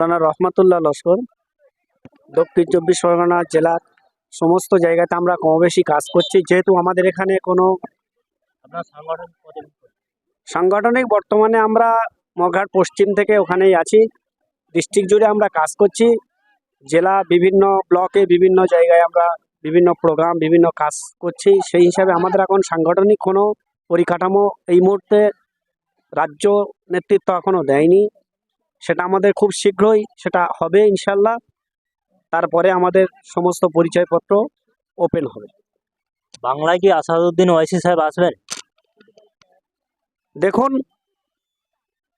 রানা রহমাতুল্লাহ লস্কর। দক্ষিণ চব্বিশ পরগনা জেলার সমস্ত জায়গাতে আমরা কম বেশি কাজ করছি। যেহেতু আমাদের এখানে কোনো? সাংগঠনিক বর্তমানে আমরা মগঘাট পশ্চিম থেকে ওখানেই আছি। ডিস্ট্রিক্ট জুড়ে আমরা কাজ করছি। জেলা বিভিন্ন ব্লকে বিভিন্ন জায়গায় আমরা বিভিন্ন প্রোগ্রাম বিভিন্ন কাজ করছি। সেই হিসাবে আমাদের এখন সাংগঠনিক কোনো পরিকাঠামো এই মুহূর্তে রাজ্য নেতৃত্ব এখনও দেয়নি। সেটা আমাদের খুব শীঘ্রই সেটা হবে ইনশাল্লাহ। তারপরে আমাদের সমস্ত পরিচয়পত্র ওপেন হবে। বাংলায় কি আসাদুদ্দিন ওয়াইসি সাহেব আসবেন? দেখুন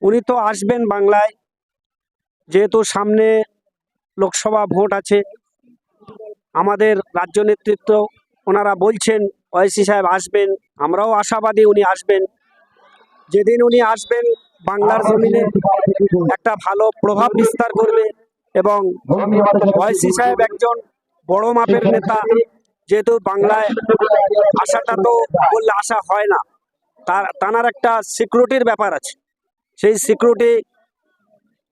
উনি তো আসবেন বাংলায় যেহেতু সামনে লোকসভা ভোট আছে আমাদের রাজ্য নেতৃত্ব ওনারা বলছেন ওয়াইসি সাহেব আসবেন আমরাও আশাবাদী উনি আসবেন। যেদিন উনি আসবেন বাংলার জমিনে একটা ভালো প্রভাব বিস্তার করবে এবং ওয়াইসি সাহেব একজন বড় মাপের নেতা যেহেতু বাংলায় আশাটা তো বললে আশা হয় না তার তানার একটা সিকিউরিটির ব্যাপার আছে। সেই সিকিউরিটি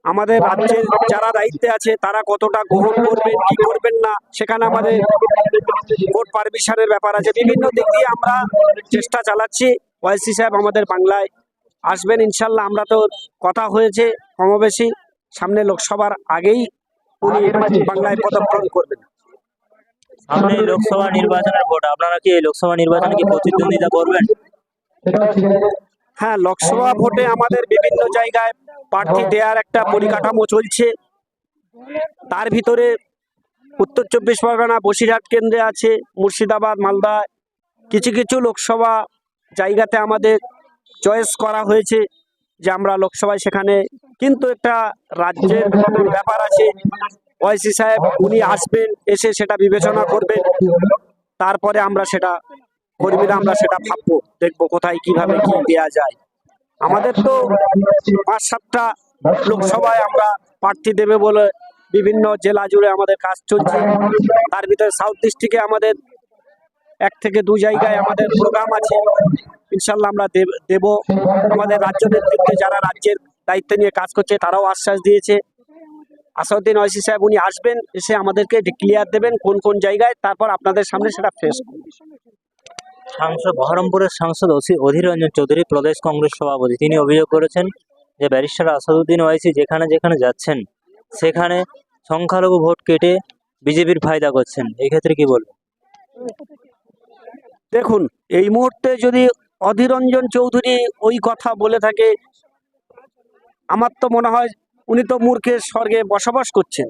আমাদের রাজ্যের যারা দায়িত্বে আছে তারা কতটা গ্রহণ করবেন কি করবেন না সেখানে আমাদের ভোট পারমিশনের ব্যাপার আছে। বিভিন্ন দিক দিয়ে আমরা চেষ্টা চালাচ্ছি। ওয়াইসি সাহেব আমাদের বাংলায় আসবেন ইনশাল্লাহ। আমরা তো কথা হয়েছে কমবেশি সামনে লোকসভার আগেই উনি বাংলায় পদগ্রহণ করবেন। সামনে লোকসভা নির্বাচনের ভোট। আপনারা কি এই লোকসভা নির্বাচনে কি প্রতিদ্বন্দ্বিতা করবেন? হ্যাঁ লোকসভা ভোটে আমাদের বিভিন্ন জায়গায় প্রার্থী দেওয়ার একটা পরিকাঠামো চলছে। তার ভিতরে উত্তর চব্বিশ পরগনা বসিরহাট কেন্দ্রে আছে মুর্শিদাবাদ মালদা কিছু কিছু লোকসভা জায়গাতে আমাদের চয়েস করা হয়েছে যে আমরা লোকসভায় সেখানে, কিন্তু একটা রাজ্যের ব্যাপার আছে। ওয়াইসি সাহেব, উনি আসবেন, এসে সেটা বিবেচনা করবেন। তারপরে আমরা সেটা, কর্মীরা আমরা সেটা ভাববো, দেখব কোথায়, কীভাবে কি দেওয়া যায়। আমাদের তো পাঁচ সাতটা লোকসভায় আমরা প্রার্থী দেবে বলে বিভিন্ন জেলা জুড়ে আমাদের কাজ চলছে। তার ভিতরে সাউথ ডিস্ট্রিক্টে আমাদের এক থেকে দু জায়গায় আমাদের প্রোগ্রাম আছে। ইনশাল্লাহ আমরা দেব আমাদের রাজ্য নেতৃত্বে যারা রাজ্যের দায়িত্ব নিয়ে কাজ করছে, তারাও আশ্বাস দিয়েছে। আসাউদ্দিন ওয়াইসি সাহেব উনি আসবেন, এসে আমাদেরকে ক্লিয়ার দেবেন কোন কোন জায়গায়, তারপর আপনাদের সামনে সেটা ফেস সাংসদ, বহরমপুরের সাংসদ অধীর রঞ্জন চৌধুরী, প্রদেশ কংগ্রেস সভাপতি, তিনি অভিযোগ করেছেন যে ব্যারিস্টার আসাদুদ্দিন ওয়াইসি যেখানে যেখানে যাচ্ছেন, সেখানে সংখ্যালঘু ভোট কেটে বিজেপির ফায়দা করছেন। এই ক্ষেত্রে কি বলবেন? দেখুন, এই মুহূর্তে যদি অধীরঞ্জন চৌধুরী ওই কথা বলে থাকে, আমার তো মনে হয় উনি তো মূর্খের স্বর্গে বসবাস করছেন।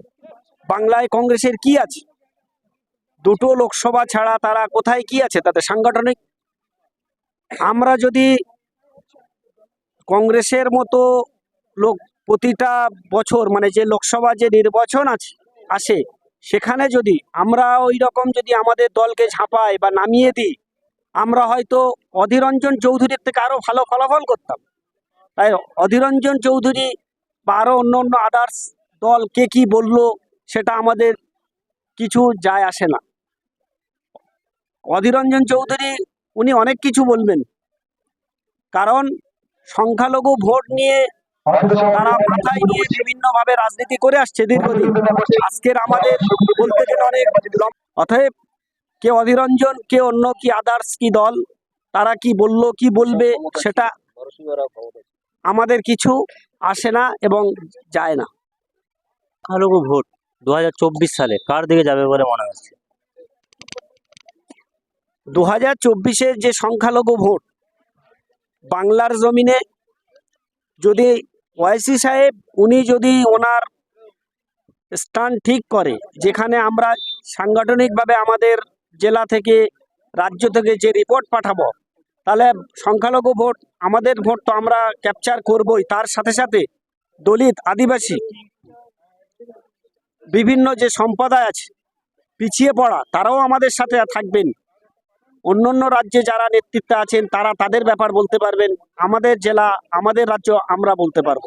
বাংলায় কংগ্রেসের কি আছে? দুটো লোকসভা ছাড়া তারা কোথায় কি আছে তাদের সাংগঠনিক? আমরা যদি কংগ্রেসের মতো লোক প্রতিটা বছর মানে যে লোকসভা যে নির্বাচন আছে, আসে, সেখানে যদি আমরা ওই রকম যদি আমাদের দলকে ঝাঁপাই বা নামিয়ে দিই আমরা হয়তো অধীরঞ্জন চৌধুরীর থেকে আরও ভালো ফলাফল করতাম। তাই অধীরঞ্জন চৌধুরী বা আরও অন্য অন্য আদার্স দল কে কি বলল সেটা আমাদের কিছু যায় আসে না। অধীরঞ্জন চৌধুরী, উনি অনেক কিছু বলবেন। কারণ সংখ্যালঘু ভোট নিয়ে তারা মাথায় নিয়ে বিভিন্ন ভাবে রাজনীতি করে আসছে দীর্ঘদিন। আজকের আমাদের বলতে গেলে অনেক অতএব কে অধীরঞ্জন কে অন্য কি আদার্স কি দল তারা কি বলল কি বলবে সেটা আমাদের কিছু আসে না এবং যায় না। সংখ্যালঘু ভোট দু হাজার চব্বিশ সালে কার দিকে যাবে বলে মনে হচ্ছে? দু হাজার চব্বিশের যে সংখ্যালঘু ভোট বাংলার জমিনে যদি ওয়াইসি সাহেব উনি যদি ওনার স্থান ঠিক করে যেখানে আমরা সাংগঠনিকভাবে আমাদের জেলা থেকে রাজ্য থেকে যে রিপোর্ট পাঠাবো, তাহলে সংখ্যালঘু ভোট, আমাদের ভোট তো আমরা ক্যাপচার করবই, তার সাথে সাথে দলিত, আদিবাসী, বিভিন্ন যে সম্প্রদায় আছে, পিছিয়ে পড়া, তারাও আমাদের সাথে থাকবেন। অন্য অন্য রাজ্যে যারা নেতৃত্বে আছেন, তারা তাদের ব্যাপার বলতে পারবেন, আমাদের জেলা, আমাদের রাজ্য, আমরা বলতে পারব।